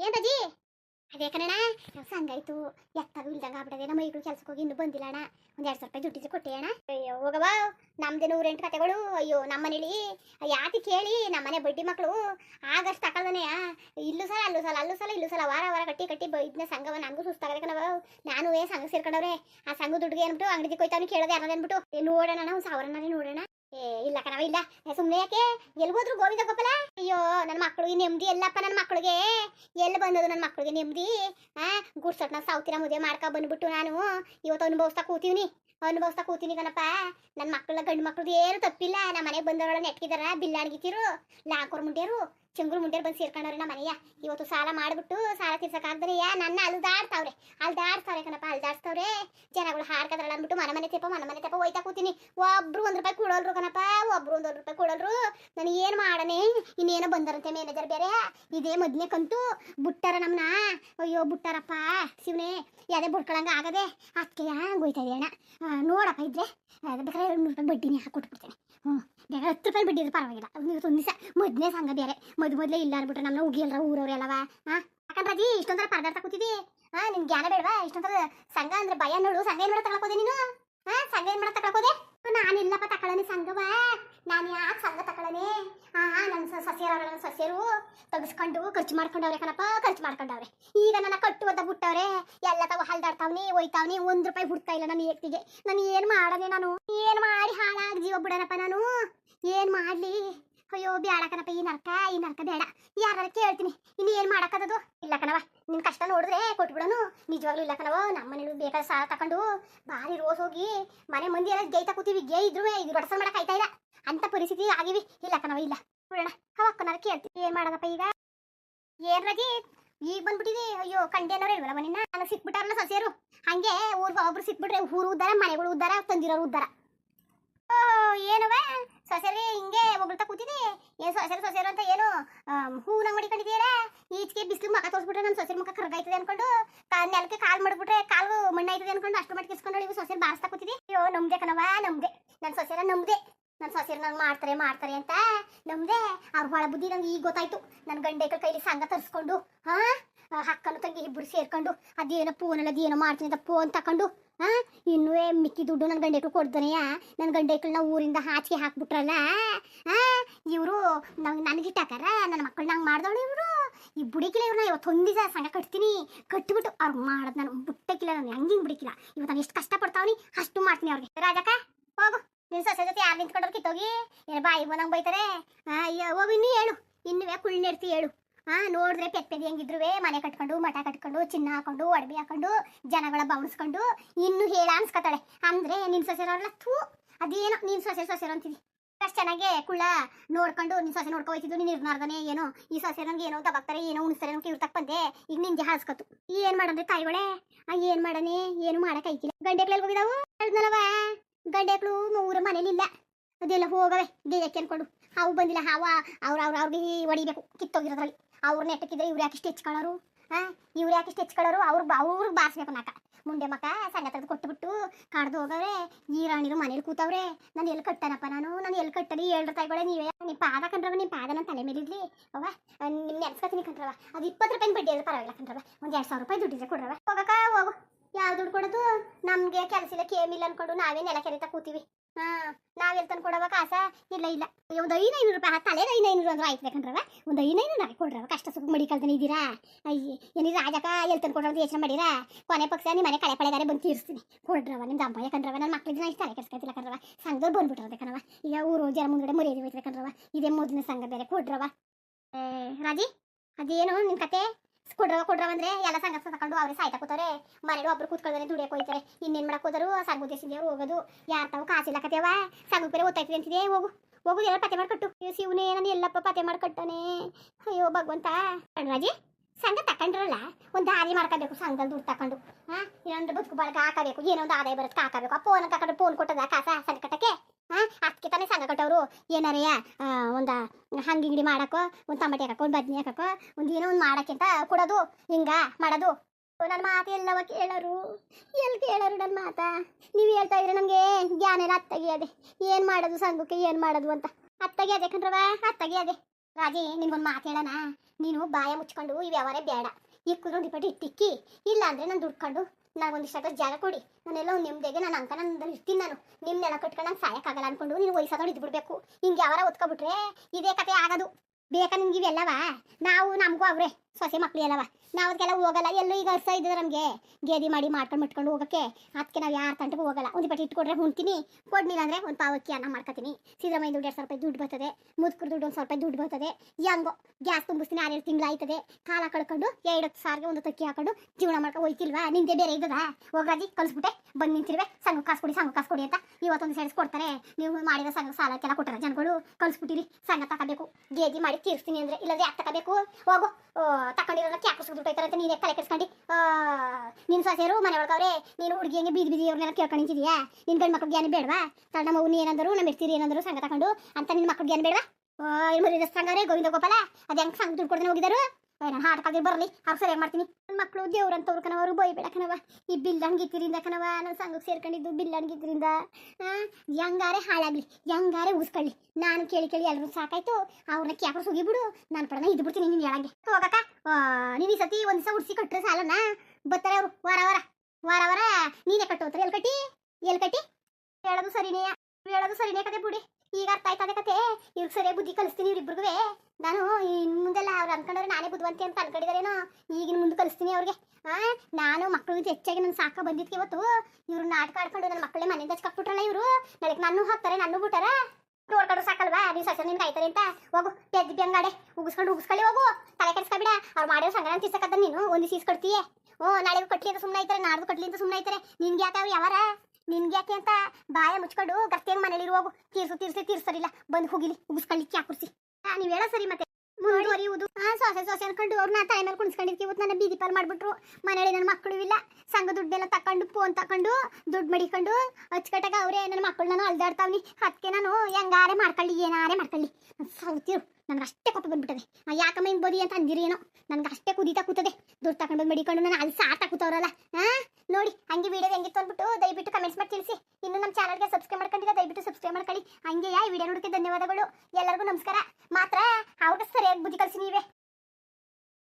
ಏನ್ ರಜಿ? ಅದೇ ಕಣಣ್ಣ ಕೆಲಸ ಹಂಗಾಯ್ತು. ಎತ್ತಾಗ ಇಲ್ದಂಗ ಆಗ್ಬಿಡದೆ ನಮ್ಮ ಮೈಗಳು ಕೆಲ್ಸಕ್ಕೆ ಹೋಗಿ ಇನ್ನೂ ಬಂದಿಲ್ಲ ಅಣ್ಣ. ಒಂದ್ ಎರಡ್ ಸಾವಿರ ರೂಪಾಯಿ ದುಡ್ಡಿದ್ರೆ ಕೊಟ್ಟೆ ಅಣ್ಣ. ಅಯ್ಯೋ ಹೋಗವ ನಮ್ದೇ ನೂರೆಂಟು ಕತೆಗಳು? ಅಯ್ಯೋ ನಮ್ಮ ಮನೇಲಿ ಯಾತಿ ಕೇಳಿ ನಮ್ಮನೆ ಬಡ್ಡಿ ಮಕ್ಕಳು ಆಗಷ್ಟು ತಗೊಳ್ದನೆಯ ಇಲ್ಲೂ ಸಲ, ಅಲ್ಲೂ ಸಲ ಅಲ್ಲೂ ಸಲ, ಇಲ್ಲೂ ಸಲ, ವಾರ ವಾರ ಕಟ್ಟಿ ಕಟ್ಟಿ ಇದನ್ನ ಸಂಘವ ನಂಗೂ ಸುಸ್ತಾಗದೆ ಕಣವ ನಾನು ಏ ಸಂಘ ಸೇರ್ಕೊಂಡವ್ರೆ. ಆ ಸಂಘ ದುಡ್ಡಿಗೆ ಅಂದ್ಬಿಟ್ಟು ಅಂಗಡಿ ಕೊಯ್ತಾವ್ನು ಕೇಳದೆ ಯಾರು ಅಂದ್ಬಿಟ್ಟು. ಏ ನೋಡೋಣ ಒಂದು ಸಾವಿರನೇ ನೋಡೋಣ ಏ, ಇಲ್ಲ ಇಲ್ಲ ಸುಮ್ಮನೆ ಯಾಕೆ? ಎಲ್ಗೋದ್ರು ಗೋವಿಂದ ಗೋಪಾಲ? ಅಯ್ಯೋ ನನ್ನ ಮಕ್ಕಳಿಗೆ ನೆಮ್ಮದಿ ಎಲ್ಲಪ್ಪ ನನ್ನ ಮಕ್ಕಳಿಗೆ ಎಲ್ಲಿ ಬಂದದು ನನ್ನ ಮಕ್ಕಳಿಗೆ ನೆಮ್ಮದಿ ಆ, ಗುಡ್ಸಟ್ನ ಸೌತಿನ ಮುದ್ದೆ ಮಾಡ್ಕೊ ಬಂದ್ಬಿಟ್ಟು ನಾನು ಇವತ್ತು ಅನುಭವಿಸ್ತಾ ಕೂತೀವ್ನಿ. ಅನುಭವಿಸ್ತಾ ಕೂತೀನಿ ಕಣಪ್ಪ. ನನ್ನ ಮಕ್ಕಳ ಗಂಡು ಮಕ್ಳದ್ದು ಏನು ತಪ್ಪಿಲ್ಲ. ನಮ್ಮ ಮನೆಗೆ ಬಂದವಳ ನೆಟ್ಕಿದಾರ ಬಿಲ್ಲಾಡ್ಗಿತಿರು ಲಾಕೋರ್ ಮುಂಡ್ಯರು ಚಂಗ್ರು ಮುಂದೆ ಬಂದು ಸೇರ್ಕೊಂಡವ್ರೆ ನಮ್ಮ ಮನೆಯ? ಇವತ್ತು ಸಾಲ ಮಾಡ್ಬಿಟ್ಟು ಸಾಲ ತೀರ್ಸಕ್ಕಾಗ್ದ್ರೆ ಯಾ? ನನ್ನ ಅಲ್ದಾಡ್ತಾವ್ರೆ. ಅಲ್ದಾಡ್ತಾವ್ರೆ ಕಣಪ್ಪ ಅಲ್ದಾಡ್ತಾವ್ರೆ ಜನಗಳು ಹಾಡ್ಕದ್ರಲ್ಲ ಅಂದ್ಬಿಟ್ಟು ಮನೆ ಮನೆ ತೆಪ್ಪ ಮನೆ ಮನೆ ತೆಪ್ಪ ಹೋಯ್ತಾ ಕೂತೀನಿ. ಒಬ್ರು ಒಂದ್ ರೂಪಾಯಿ ಕೊಡೋಲ್ರು ಕಣಪ್ಪ ಒಬ್ರು ಒಂದ್ ರೂಪಾಯಿ ಕೊಡೋಲ್ರು. ನಾನು ಏನು ಮಾಡನೆ ಇನ್ನೇನೋ ಬಂದರಂತೆ ಮ್ಯಾನೇಜರ್ ಬೇರೆ. ಇದೇ ಮೊದಲನೇ ಕಂತು ಬುಟ್ಟಾರ ನಮ್ಮನ್ನ ಅಯ್ಯೋ ಬುಟ್ಟಾರಪ್ಪ ಶಿವನೇ ಯಾವ್ದೇ ಬುಡ್ಕೊಳಂಗ ಆಗದೆ ಅದಕ್ಕೆ ಹೋಯ್ತಾ ಇದೆ ಅಣ್ಣ ಆ, ನೋಡಪ್ಪ ಇದ್ರೆ. ಬೇಕಾದ್ರೆ ಎರಡು ನೂರು ರೂಪಾಯಿ ಬಡ್ಡಿನೇ ಹಾಕೊಟ್ಬಿಡ್ತೇನೆ. ಹ್ಞೂ ಹತ್ತು ರೂಪಾಯಿ ಬಿಟ್ಟಿದ್ರು ಪರವಾಗಿಲ್ಲ. ನೀವು ದಿವಸ ಮೊದಲೇ ಸಂಘ ಬೇರೆ. ಮೊದ್ ಮೊದಲೇ ಇಲ್ಲ ಅನ್ಬಿಟ್ರೆ ನಮ್ಮನ್ನ ಉಗಿಯಲ್ರ ಊರವ್ರೆಲ್ಲವ ಅಲ್ಲವ ಯಾಕಂದ್ರೆ ಇಷ್ಟೊಂದರ ಪರದಾಡ್ತಾ ಕೂತಿದ್ದಿ ಹಾ ನಿನ್ ಜ್ಞಾನ ಬೇಡವಾ? ಇಷ್ಟೊಂದ್ರ ಸಂಘ ಅಂದ್ರೆ ಭಯ ನೋಡು. ಸಂಘ ಏನ್ ಮಾಡ ತಗೊಳಕೋದೆ ನೀನು? ಹಾ ಸಂಘ ಏನ್ ಮಾಡ ತಗೊಳಕೋದೆ ನಾನಿಲ್ಲಪ್ಪ ತಗೊಳ್ಳನೆ ಸಂಘವ. ನಾನು ಯಾಕೆ ಸಂಘ ತಗೊಳ್ಳನೆ ಹಾ ನನ್ನ ಸಸ್ಯರವರ ನನ್ನ ಸಸ್ಯರು ತಗಸ್ಕೊಂಡು ಖರ್ಚು ಮಾಡ್ಕೊಂಡವ್ರೆ ಕಣಪ್ಪ, ಖರ್ಚು ಮಾಡ್ಕೊಂಡವ್ರೆ. ಈಗ ನನ್ನ ಕಟ್ಟು ಅಂತ ಬಿಟ್ಟವ್ರೆ, ಎಲ್ಲ ತಾವು ಹಲ್ದಾಡ್ತಾವ್ನಿ, ಒಯ್ತಾವ್ನಿ, ಒಂದ್ ರೂಪಾಯಿ ಬಿಡ್ತಾ ಇಲ್ಲ ನನ್ನ ಏಕ್ತಿಗೆ. ನಾನು ಏನ್ ಮಾಡನೆ ನಾನು? ಏನ್ ಮಾಡಿ ಹಾಳಾಗಿ ಜೀವ ಬಿಡನಪ್ಪ ನಾನು? ಏನ್ ಮಾಡ್ಲಿ? ಅಯ್ಯೋ ಬೇಡ ಕಣಪ್ಪ, ಈ ನರ್ಕ ಈ ನರ್ಕ ಬೇಡ. ಯಾರ ಕೇಳ್ತೀನಿ. ಇನ್ನು ಏನ್ ಮಾಡೋಕ್ಕದದು ಇಲ್ಲ ಕಣವ ನಿನ್ ಕಷ್ಟ ನೋಡಿದ್ರೆ ಕೊಟ್ಬಿಡೋನು. ನಿಜವಾಗ್ಲೂ ಇಲ್ಲ ಕಣವ ನಮ್ಮ ಮನೇಲಿ ಬೇಕಾದ ಸಾಲ ತಕೊಂಡು ಬಾರಿ ರೋಸ್ ಹೋಗಿ ಮನೆ ಮಂದಿ ಎಲ್ಲ ಗೇಯ್ತಾ ಕೂತೀವಿ. ಗೇ ಇದ್ರು ಇದು ಮಾಡಕ್ ಆಯ್ತಾ ಇಲ್ಲ. ಅಂತ ಪರಿಸ್ಥಿತಿ ಆಗಿವಿ. ಇಲ್ಲ ಕಣವ ಇಲ್ಲ. ನೋಡೋಣ ಅವಕ್ಕನಾರ ಕೇಳ್ತೀನಿ ಏನ್ ಮಾಡೋದಪ್ಪ ಈಗ? ಏನ್ ರಜಿ? ಈಗ ಬಂದ್ಬಿಟ್ಟಿದೆ. ಅಯ್ಯೋ ಕಂಡೇನವ್ರು ಇಲ್ವಲ್ಲ ಮನಿನ ನನಗೆ ಸಿಕ್ಬಿಟ್ಟಾರಲ್ಲ ಸಸ್ಯರು? ಹಂಗೆ ಊರ್ ಒಬ್ರು ಸಿಕ್ಬಿಟ್ರೆ ಊರು ಉದ್ದಾರ ಮನೆಗಳು ಉದ್ದಾರ ತಂದಿರೋರು ಉದ್ದಾರ. ಓ ಏನವ ಸೊಸೆರಿ ಹಿಂಗೆ ಹೊಗಳ್ತಾ ಕೂತಿದೆ. ಏನ್ ಸೊಸೆರು ಸೊಸೆರು ಅಂತ ಏನು ಆಮ್, ಹೂವಿನ ಅಂಗಡಿ ಕಂಡಿದ್ದೀರಾ? ಈಚೆಗೆ ಬಿಸಿಲು ಮಕ ತೋರಿಸ್ಬಿಟ್ರೆ ನಮ್ಮ ಸೊಸೆರ್ ಮುಖ ಕರ್ಗಾಯ್ತದೆ ಅನ್ಕೊಂಡು ನೆಲಕ್ಕೆ ಕಾಲ್ ಮಾಡ್ಬಿಟ್ರೆ ಕಾಲು ಮಣ್ಣಾಯ್ತದೆ ಅನ್ಕೊಂಡು ಅಷ್ಟು ಮಟ್ಟಿಗೆ ಇಸ್ಕೊಂಡು ಇವು ಬಾರಿಸ್ತಾ ಕೂತಿದೆ ಅಯ್ಯೋ ನಮ್ದೆ ಕಣವ ನಮ್ದೆ. ನನ್ನ ಸೊಸೆರ ನಮ್ದೆ. ನನ್ನ ಸೊಸೆರ್ ನಂಗೆ ಮಾಡ್ತಾರೆ ಮಾಡ್ತಾರೆ ಅಂತ ನಮ್ದೇ ಅವ್ರ ಭಾಳ ಬುದ್ಧಿ ನಂಗೆ ಈಗ ಗೊತ್ತಾಯ್ತು. ನನ್ನ ಗಂಡೇಕಲ್ ಕೈಲಿ ಸಂಘ ತರಿಸ್ಕೊಂಡು, ಹಾ ಹಕ್ಕನು ತಂಗಿ ಇಬ್ಬರು ಸೇರ್ಕೊಂಡು ಅದೇನೋ ಫೋನಲ್ಲಿ ಅದೇನೋ ಮಾಡ್ತೀನಿ ಅಂತ ಫೋನ್ ತಕೊಂಡು, ಹಾ, ಇನ್ನೂ ಮಿಕ್ಕಿ ದುಡ್ಡು ನನ್ನ ಗಂಡೈಕ್ಳು ಕೊಡ್ದನೆಯ ನನ್ನ ಗಂಡೈಕ್ಳನ್ನ ಊರಿಂದ ಹಾಚಿಗೆ ಹಾಕ್ಬಿಟ್ರಲ್ಲ? ಹಾ, ಇವರು ನಂಗೆ ನನಗಿಟ್ಟಾಕಾರ ನನ್ನ ಮಕ್ಕಳು ನಂಗೆ ಮಾಡ್ದವಳು ಇವರು? ಈ ಬುಡಿಕಿಲ್ಲ ಇವ್ರನ್ನ ಇವತ್ತು ಒಂದಿಸ ಸಂಘ ಕಟ್ತೀನಿ, ಕಟ್ಬಿಟ್ಟು ಅವ್ರು ಮಾಡೋದು ನಾನು ಬುಟ್ಟಕ್ಕಿಲ್ಲ ನಾನು ಹಿಂಗೆ ಬಿಡಿಕಿಲ್ಲ ಇವತ್ತು ನಾನು ಎಷ್ಟು ಕಷ್ಟಪಡ್ತಾವನಿ ಅಷ್ಟು ಮಾಡ್ತೀನಿ ಅವ್ರಿಗೆ. ರಾಜಕ್ಕ, ಹೋಗು. ನಿನ್ನ ಸೊಸೆ ಜೊತೆ ಯಾರು ನಿಂತ್ಕೊಂಡ್ರು ಕಿತ್ತೋಗಿ? ಏನು ಬಾಯಿ ಬಂದಂಗೆ ಬೈತಾರೆ? ಹೋಗು ಇನ್ನೂ ಹೇಳು. ಇನ್ನುವೇ ಕುಳ್ಳಿರ್ತಿ ಹೇಳು. ಹಾ ನೋಡಿದ್ರೆ ಪೆಪ್ಪೆದಿ ಹೆಂಗಿದ್ರುವೆ, ಮನೆ ಕಟ್ಕೊಂಡು, ಮಠ ಕಟ್ಕೊಂಡು, ಚಿನ್ನ ಹಾಕೊಂಡು, ಒಡವೆ ಹಾಕೊಂಡು, ಜನಗಳ ಬೌಣಿಸ್ಕೊಂಡು ಇನ್ನು ಹೇಳ ಅನ್ಸ್ಕತಾಳೆ. ಅಂದ್ರೆ ನಿನ್ ಸೊಸೆರವ್ರಲ್ಲ ಥೂ, ಅದೇನೋ ನೀನ್ ಸೊಸೆ ಸೊಸೆರು ಅಂತೀವಿ ಅಷ್ಟು ಚೆನ್ನಾಗೆ ಕುಳ್ಳ ನೋಡ್ಕೊಂಡು, ನಿನ್ ಸೊಸೆ ನೋಡ್ಕೊ ಹೋಯ್ತಿದ್ದು ನೀನು ಇರ್ನಾರ್ದನೆ ಏನೋ, ಈ ಸೊಸೆ ನಂಗೆ ಏನೋ ತಗೋತಾರೆ ಏನೋ ಉಣಿಸ್ತಾರೆ ಅಂತ ಇವ್ರು ಬಂದೆ. ಈಗ ನಿಂಗೆ ಹಾಸ್ಕತ್ತು ಏನ್ ಮಾಡಂದ್ರೆ ತಾಯಿಗಳೇ ಏನ್ ಮಾಡನೆ ಏನು ಮಾಡಕ್ ಐತಿಲ್ಲ ಗಂಡೆಗಳಲ್ಲಿ ಹೋಗಿದಾವು? ಹೇಳ್ದನಲ್ಲವ ಗಂಡೆಕ್ಳು ಊರ ಮನೇಲಿಲ್ಲ. ಅದೆಲ್ಲ ಹೋಗವೆ ಗೇಯಕ್ಕೆ ಅನ್ಕೊಂಡು. ಹಾವು ಬಂದಿಲ್ಲ, ಹಾವ, ಅವ್ರ ಅವ್ರ ಅವ್ರಿಗೆ ಹೊಡಿಬೇಕು, ಕಿತ್ತೋಗಿರೋದ್ರಲ್ಲಿ. ಅವ್ರ ನೆಟ್ಟಕ್ಕಿದ್ರೆ ಇವ್ರು ಯಾಕೆ ಇಷ್ಟು ಹೆಚ್ಕೊಳ್ಳೋರು? ಹಾ ಇವ್ರು ಯಾಕೆ ಇಷ್ಟು ಹೆಚ್ಕೊಳ್ಳೋರು? ಅವ್ರು ಅವ್ರಿಗೆ ಬಾರಿಸ್ಬೇಕು ನಾಕ. ಮುಂಡೆ ಮಕ್ಕ ಸಣ್ಣ ಕೊಟ್ಟುಬಿಟ್ಟು ಕಾಡ್ದು ಹೋಗವ್ರೆ, ಈ ರಾಣಿರು ಮನೇಲಿ ಕೂತವ್ರೆ, ನಾನು ಎಲ್ಲಿ ಕಟ್ಟನಪ್ಪ ನಾನು? ನಾನು ಎಲ್ಲಿ ಕಟ್ಟಲಿ? ಹೇಳ್ರ ತಾಯಿಗಳೇ, ನೀವೇ? ನಿಮ್ಮ ಪಾದ ಕಂಡ್ರವ ನಿಮ್ಮ ಪಾದ ನನ್ನ ತಲೆ ಮೇಲಿರ್ಲಿ? ಅವ ನಿಮ್ಮ ನೆನ್ಸ್ಕೊತೀನಿ ಕಂಡ್ರವ. ಅದು ಇಪ್ಪತ್ತು ರೂಪಾಯಿ ಬಡ್ಡಿ ಆದ್ರೆ ಪರವಾಗಿಲ್ಲ ಕಂಡ್ರವ. ಒಂದು ಎರಡು ಸಾವಿರ ರೂಪಾಯಿ ದುಡ್ಡಿದ್ರೆ ಕೊಡ್ರವ. ಹೋಗಕ್ಕ, ಹೋಗು. ಯಾವ ದುಡ್ಡು ಕೊಡೋದು? ನಮಗೆ ಕೆಲಸ ಇಲ್ಲ ಕೇಮಿಲ್ಲ ಅನ್ಕೊಂಡು ನಾವೇ ನೆಲ ಕೆರೆತ ಕೂತೀವಿ. ಹಾ ನಾವ್ ತಂದು ಕೊಡವ ಕಾಸ ಇಲ್ಲ ಇಲ್ಲ. ಒಂದು ಐನೈನೂರು ರೂಪಾಯಿ ತಲೆ ಐನೈನೂರು ಅಂದ್ರೆ ಆಯ್ತು ಬೇಕಂದ್ರವ? ಒಂದು ಐನೈನೂರು ನಾವೇ ಕೊಡ್ರವ? ಕಷ್ಟ ಸುಖ ಮಡಿಕಲ್ತಾನೆ ಇದ್ದೀರಾ ಅಯ್ಯ ಏನಿ ರಾಜಕ ಎಲ್ಲಿ ತಂದು ಕೊಡ್ರ ಯೋಚನೆ ಮಾಡಿರಾ? ಕೊನೆ ಪಕ್ಷ ನಿಮ್ಮ ಮನೆ ಕಳೆ ಪಳೆದಾರೆ ಬಂದು ತೀರಿಸ್ತೀನಿ. ಕೊಡ್ರವ ನಿಮ್ಮ ದಂಪ ಯಾಕಂದ್ರವ ನನ್ನ ಮಕ್ಳಿಗೆ ಇಷ್ಟ ತಲೆ ಕೆಡ್ಸ್ಕೊತಿಲ್ಲ ಕಣ್ರವ ಸಂಘದವ್ರು ಬಂದ್ಬಿಟ್ರೆ ಕಣವ ಈಗ ಊರು ಜನ ಮುಂದ್ಗಡೆ ಮರ್ಯಾದೆ ಹೋಯ್ತು ಕಣ್ರವ ಇದೇ ಮೊದಲಿನ ಸಂಘ ಬೇರೆ ಕೊಡ್ರವ? ಏ, ರಾಜಿ ಅದೇನು ನಿಮ್ಮ ಕತೆ? ಕೊಡ್ರವ ಕೊಡ್ರವ ಅಂದ್ರೆ ಎಲ್ಲ ಸಂಘ ತಕೊಂಡು ಅವ್ರಿಗೆ ಸಾಯ್ತಾ ಕೂತಾರೆ ಮನೇಲಿ ಒಬ್ರು ಕೂತ್ಕೊಂಡ್ರೆ ದುಡಿಯಕ್ಕೆ ಹೋಯ್ತಾರೆ. ಇನ್ನೇನ್ ಮಾಡಕ್ ಹೋದರು ಸಂಘ ಉದ್ದೇಶದಿಂದ ಹೋಗೋದು. ಯಾರ ತಾವು ಕಾಸಿಲ್ಲ ಕತೆವ ಸಂಘ ಬೇರೆ ಓದ್ತಾ ಅಂತಿದೆ ಹೋಗು. ಹೋಗು, ಎಲ್ಲ ಪತ್ತೆ ಮಾಡ್ಕಟ್ಟು. ಶಿವನೇ, ನಾನು ಎಲ್ಲಪ್ಪ ಪತ್ತೆ ಮಾಡ್ಕಟ್ಟಾನೆ. ಅಯ್ಯೋ, ಭಗವಂತ. ರಾಜಿ ಸಂಘ ತಕೊಂಡ್ರಲ್ಲ ಒಂದು ದಾರಿ ಮಾಡ್ಕೋಬೇಕು ಸಂಘದಲ್ಲಿ ದುಡ್ಡು ತಕೊಂಡು ಹಾ ಇನ್ನೊಂದು ಬದುಕು ಬಳಗ ಹಾಕಬೇಕು ಏನೋ ಒಂದು ಆದಾಯ ಬರುತ್ತೆ ಹಾಕಬೇಕು. ಆ ಫೋನ್ ತಕೊಂಡು ಫೋನ್ ಕೊಟ್ಟದ, ಕಾಸ ಸಂಘ ಕಟ್ಟಕ್ಕೆ? ಹಾ ಅದಕ್ಕೆ ತಾನೇ ಸಂಘ ಕಟ್ಟವರು ಏನಾರಯ್ಯ ಒಂದು ಹಂಗೆ ಗಿಂಗಡಿ ಮಾಡಕ್ಕೋ, ಒಂದು ಟಮಾಟೆ ಹಾಕೋ ಒಂದು ಬದ್ನಿ ಹಾಕೋ ಒಂದು ಏನೋ ಒಂದು ಮಾಡೋಕ್ಕಿಂತ ಕೊಡೋದು. ಹಿಂಗ ಮಾಡೋದು. ನನ್ನ ಮಾತು ಎಲ್ಲವ ಕೇಳರು? ಎಲ್ಲಿ ಕೇಳರು ನನ್ನ ಮಾತಾ? ನೀವು ಹೇಳ್ತಾ ಇದ್ರೆ ನಮಗೆ ಜ್ಞಾನ ಎಲ್ಲ ಅತ್ತಗೆ ಅದೇ ಏನು ಮಾಡೋದು, ಸಂಘಕ್ಕೆ ಏನು ಮಾಡೋದು ಅಂತ. ಅತ್ತಗೆ ಅದೇ ಕಣ್ರವ ಅತ್ತಗೆ ಅದೇ ರಾಜಿ, ನಿನ್ಗೊಂದು ಮಾತು ಹೇಳೋಣ. ನೀನು ಬಾಯ ಮುಚ್ಕೊಂಡು ಈ ವ್ಯವಹಾರ ಬೇಡ. ಈ ಕುದುರೆ ಇಪ್ಪಟ್ಟು ಇಟ್ಟಿಕ್ಕಿ, ಇಲ್ಲ ಅಂದ್ರೆ ನಾನು ದುಡ್ಕೊಂಡು ನನಗೊಂದಿಷ್ಟು ಜಾಗ ಕೊಡಿ. ನಾನೆಲ್ಲ ಒಂದು ನೆಮ್ಮದಿಗೆ ನಾನು ಅಂಕ ನಾನು ಇರ್ತೀನಿ ನಾನು. ನಿಮ್ಮ ನೆಲ ಕಟ್ಕೊಂಡು ನಂಗೆ ಸಾಯಕ್ಕಾಗಲ್ಲ ಅನ್ಕೊಂಡು ನೀನು ವಯಸ್ಸಾದವ್ರು ಇದ್ಬಿಡ್ಬೇಕು. ಹಿಂಗೆ ಯಾವಾರ ಒತ್ಕೊಬಿಟ್ರೆ ಇದೇ ಕತೆ ಆಗೋದು. ಬೇಕಾ ನಿಮ್ಗೆ ಇವೆಲ್ಲವಾ? ನಾವು ನಮಗೂ ಅವ್ರೆ. ಸೊಸೆ ಮಕ್ಳು ಎಲ್ಲವ ನಾವು ಅದಕ್ಕೆಲ್ಲ ಹೋಗಲ್ಲ. ಎಲ್ಲೂ ಈಗ ಅರ್ಸ ಇದ್ದದ ನಮಗೆ. ಗೇದಿ ಮಾಡಿ ಮಾಡ್ಕೊಂಡು ಮುಟ್ಕೊಂಡು ಹೋಗೋಕ್ಕೆ. ಅದಕ್ಕೆ ನಾವು ಯಾರ ತಂಟಗೂ ಹೋಗಲ್ಲ. ಒಂದು ಪಟ್ಟಿ ಇಟ್ಕೊಂಡ್ರೆ ಹುಣ್ತೀನಿ ಕೊಡ್ಲಿಲ್ಲ ಅಂದ್ರೆ ಒಂದು ಪಾವಕ್ಕಿ ಅನ್ನ ಮಾಡ್ಕೊತೀನಿ. ಸಿದ್ದರಾಮಯ್ಯ ದುಡ್ಡು ಎರಡು ಸಾವಿರ ರೂಪಾಯಿ ದುಡ್ಡು ಬರ್ತದೆ. ಮುದುಕರು ದುಡ್ಡು ಒಂದು ಸಾವಿರ ರೂಪಾಯಿ ದುಡ್ಡು ಬರ್ತದೆ. ಹೆಂಗೋ ಗ್ಯಾಸ್ ತುಂಬಿಸ್ತೀನಿ. ಆರೇಳು ತಿಂಗಳು ಆಯ್ತದೆ. ಕಾಲ ಕಳ್ಕೊಂಡು ಎರಡು ಸಾವಿರಗೆ ಒಂದು ತಕ್ಕಿ ಹಾಕೊಂಡು ಜೀವನ ಮಾಡ್ಕೊಂಡು ಹೋಯ್ತಿಲ್ವಾ? ನಿಂದೆ ಬೇರೆ ಇದ್ದದ? ಹೋಗ್ರಾಜಿ ಕಲಿಸ್ಬಿಟ್ಟೆ ಬಂದು ನಿಂತಿರುವೆ. ಸಂಘ ಕಾಸು ಕೊಡಿ ಸಂಘ ಕಾಸು ಕೊಡಿ ಅಂತ ಇವತ್ತೊಂದು ಸೈಡ್ಸ್ ಕೊಡ್ತಾರೆ. ನೀವು ಮಾಡಿದ ಸಂಘ ಸಾಲಕ್ಕೆಲ್ಲ ಕೊಟ್ಟಾರ ಜನಗಳು. ಕಲಿಸ್ಬಿಟ್ಟಿರಿ ಸಂಘ ತಗೋಬೇಕು. ಗೇದಿ ಮಾಡಿ ತೀರಿಸ್ತೀನಿ ಅಂದ್ರೆ ಇಲ್ಲದ್ರೆ ಯಾಕೆ ತಗೋಬೇಕು? ಹೋಗು. ತಕೊಂಡಿರೋಲ್ಲ ಕ್ಯಾಕು ದುಡ್ಡು ಅಂತ ನೀನು ತಲೆ ಕೆಡ್ಸ್ಕೊಂಡು ನಿನ್ನ ಸೊಸೆಯರು ಮನೆ ಒಳಗವ್ರೆ ನೀನು ಹುಡುಗಿ ಹಂಗೆ ಬೀದಿ ಬೀದಿ ಅವ್ರನ್ನೆಲ್ಲ ಕೇಳ್ಕೊಂಡಿದ್ದೀಯಾ ನಿನ್ ನಿನ್ನ ಗಂಡು ಮಕ್ಳಿಗೆ ಏನು ಬೇಡವಾ? ತಳ ನಮ್ಮ ಅವ್ನು ಏನಂದರು, ನಮ್ಮ ಇರ್ತೀರಿ ಏನಂದ್ರು ಸಂಘ ತಗೊಂಡು ಅಂತ ನಿನ್ನ ಮಕ್ಳಿಗೆ ಏನು ಬೇಡವಾ? ಮರಿ ಸಂಘ ಗೋವಿಂದ ಗೋಪಾಲ, ಅದು ಹೆಂಗೆ ಸಂಘ ದುಡ್ಡು ಕೊಡ್ದೆ ಹೋಗಿದ್ದಾರೆ ನಾನು ಕಾದಿ ಬರಲಿ ಅವ್ರು ಸರಿಯಾಗಿ ಮಾಡ್ತೀನಿ. ನನ್ನ ಮಕ್ಕಳು ದೇವ್ರಂತವ್ರು ಕಣವ ಅವ್ರು ಬೈಬೇಡ ಕಣವ ಈ ಬಿಲ್ ಹಂಗಿತ್ತಿರಿಂದ ಕಣವ ನನ್ನ ಸಂಘಕ್ಕೆ ಸೇರ್ಕೊಂಡಿದ್ದು ಬಿಲ್ ಹಂಗಿದ್ರಿಂದ ಹೆಂಗಾರೆ ಹಾಳಾಗ್ಲಿ ಹೆಂಗಾರೆ ಉಸ್ಕೊಳ್ಳಿ. ನಾನು ಕೇಳಿ ಕೇಳಿ ಎಲ್ಲರೂ ಸಾಕಾಯ್ತು. ಅವ್ರನ್ನ ಕ್ಯಾಪರ್ ಸುಗಿಬಿಡು ನಾನು ಪಡನ ಇದ್ದು ಬಿಡ್ತೀನಿ ನೀನು ಹೇಳಂಗೆ. ಹೋಗಕ್ಕ ನೀನು ಈ ಸತಿ ಒಂದು ದಿವಸ ಉಡ್ಸಿ ಕಟ್ಟರೆ ಸಾಲನ? ಬರ್ತಾರೆ ಅವರು, ವಾರ ವಾರ. ವಾರ ವಾರ ನೀನೇ ಕಟ್ಟೋತ್ರ ಎಲ್ಲಿ ಕಟ್ಟಿ ಎಲ್ಲಿ ಕಟ್ಟಿ ಹೇಳೋದು ಸರಿನೇ ಹೇಳೋದು ಸರಿನೇ ಕತೆ ಬಿಡಿ. ಈಗ ಅರ್ಥ ಆಯ್ತದೆ ಕತೆ ಇವ್ರಿಗೆ ಸರಿಯಾಗಿ ಬುದ್ಧಿ ಕಲಿಸ್ತೀನಿ ಇವ್ರಿಬ್ರಿಗೂ ನಾನು ಇನ್ ಮುಂದೆಲ್ಲ ಅವ್ರು ಅನ್ಕೊಂಡವ್ರೆ ನಾನೇ ಬುದ್ಧಿವಂತಿ ಅಂತ ಅನ್ಕೊಂಡಿದಾರೇನೋ. ಈಗಿನ ಮುಂದೆ ಕಲಿಸ್ತೀನಿ ಅವ್ರಿಗೆ. ಆ, ನಾನು ಮಕ್ಕಳು ಹೆಚ್ಚಾಗಿ ನನ್ನ ಸಾಕ ಬಂದಿದ್ಕೆ ಇವತ್ತು. ಇವ್ರು ನಾಟಕ ಆಡ್ಕೊಂಡು ನನ್ನ ಮಕ್ಕಳೇ ಮನೆಯಿಂದ ಹಚ್ಕಾಕ್ಬಿಟ್ರಲ್ಲ ಇವರು. ನಾಳೆ ನಾನು ಹಾಕ್ತಾರೆ ನಾನು ಬಿಟ್ಟಾರ. ನೋಡ್ಕೊಂಡು ಸಾಕಲ್ವಾ? ನೀವು ಸಸ್ಯ ನಿಮ್ಗೆ ಆಯ್ತಾರೆ ಅಂತ. ಹೋಗು ಪೆದ್ದಿ ಬೆಂಗಾಡೆ ಉಗಿಸ್ಕೊಂಡು ಉಗಿಸ್ಕೊಳ್ಳಿ, ಹೋಗು. ತಲೆ ಕೆಡ್ಸ್ಕೊಬಿಡ ಅವ್ರು ಮಾಡಿರೋ ಸಂಗ್ರಾಂತಿ ತಿರ್ಸಕತ್ತ ನೀನು. ಒಂದು ಸೀಸ್ ಕೊಡ್ತೀಯೇ? ಓ, ನಾಳೆಗೂ ಕಟ್ಲಿ ಅಂತ ಸುಮ್ಮನೆ ಆಯ್ತಾರೆ ನಾಡ್ದು ಕಟ್ಲಿ ಅಂತ ಸುಮ್ಮನೆ ಆಯ್ತಾರೆ ನಿನ್ಗೆ ಯಾಕೆ ಅವ್ರು ಯಾವಾರ? ನಿನ್ಗೆ ಯಾಕೆ ಅಂತ ಬಾಯ ಮುಚ್ಕೊಂಡು ಗಟ್ಟಿಯಾಗಿ ಮನೇಲಿ ಹೋಗು ತೀರ್ಸು, ತೀರ್ಸಿ, ತೀರ್ಸರಿಲ್ಲ. ಬಂದು ಹೋಗಿಲಿ ಉಗಿಸ್ಕೊಳ್ಳಿಕ್ಕೆ ಹಾಕುರ್ಸಿ ನೀವು ಹೇಳೋ ಸರಿ ಮತ್ತೆ. ಮುಂದುವರಿಯುವುದು. ಹಾ ಸೊಸೆ ಸೊಸೆ ಅನ್ಕೊಂಡು ಅವ್ರನ್ನ ತಾಯಿ ಮೇಲೆ ಕುಣಿಸ್ಕೊಂಡಿರ್ತೀವಿ. ಇವತ್ತು ನನ್ನ ಬೀದಿ ಪಾಲ್ ಮಾಡ್ಬಿಟ್ರು. ಮನೇಲಿ ನನ್ನ ಮಕ್ಕಳು ಇಲ್ಲ. ಸಂಘ ದುಡ್ಡೆಲ್ಲ ತಕೊಂಡು ಫೋನ್ ತಕೊಂಡು, ದುಡ್ಡು ಮಡಿಕೊಂಡು, ಅಚ್ಚುಕಟ್ಟಾಗ ಅವರೇ ನನ್ನ ಮಕ್ಕಳು ನಾನು ಅಲ್ದಾಡ್ತಾವ್ನಿ. ಅದಕ್ಕೆ ನಾನು ಹೆಂಗಾರೆ ಮಾಡ್ಕೊಳ್ಳಿ, ಏನಾರೇ ಮಾಡ್ಕೊಳ್ಳಿ. ಸೌತಿರು ನನಗೆ ಅಷ್ಟೇ ಕೊಪ್ಪ ಬಂದ್ಬಿಟ್ಟದೆ. ಆ, ಯಾಕಮ್ಮ ಹಿಂಗೆ ಬೋದಿ ಅಂತ ಅಂದಿರಿ ಏನೋ ನನಗೆ ಅಷ್ಟೇ ಕುದೀತಾ ಕೂತದೆ. ದುಡ್ಡು ತಕೊಂಡು ಮಡಿಕೊಂಡು ನಾನು ಅಲ್ಲಿ ಸಾಟ ಕೂತವ್ರಲ್ಲ. ಹಾಂ ಹಂಗೆ ವಿಡಿಯೋ ಹೆಂಗಿತ್ತು ಅಂದ್ಬಿಟ್ಟು ದಯವಿಟ್ಟು ಕಮೆಂಟ್ಸ್ ಮಾಡಿ ತಿಳಿಸಿ. ಇನ್ನು ನಮ್ಮ ಚಾನಲ್ಗೆ ಸಬ್ಸ್ಕ್ರೈಬ್ ಮಾಡ್ಕೊಂಡಿಲ್ಲ ದಯವಿಟ್ಟು ಸಬ್ಸ್ಕ್ರೈಬ್ ಮಾಡ್ಕೊಳ್ಳಿ. ಹಂಗೆ ಈ ವಿಡಿಯೋ ನೋಡೋಕ್ಕೆ ಧನ್ಯವಾದಗಳು.